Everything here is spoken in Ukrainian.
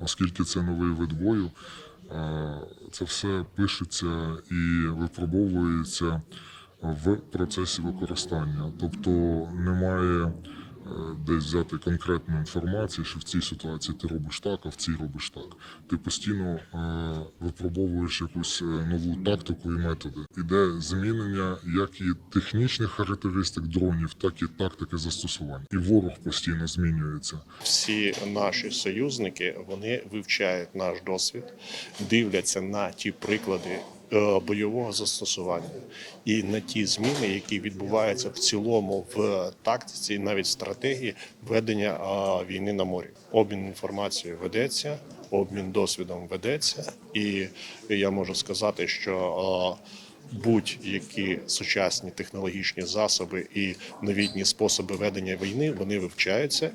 оскільки це новий вид бою, е, це все пишеться і випробовується в процесі використання. Тобто немає десь взяти конкретну інформацію, що в цій ситуації ти робиш так, а в цій робиш так. Ти постійно е, випробовуєш якусь е, нову тактику і методи. Іде змінення як і технічних характеристик дронів, так і тактики застосування. І ворог постійно змінюється. Всі наші союзники вони вивчають наш досвід, дивляться на ті приклади бойового застосування і на ті зміни, які відбуваються в цілому в тактиці, навіть стратегії ведення е, війни на морі. Обмін інформацією ведеться, обмін досвідом ведеться, і я можу сказати, що е, будь-які сучасні технологічні засоби і новітні способи ведення війни вони вивчаються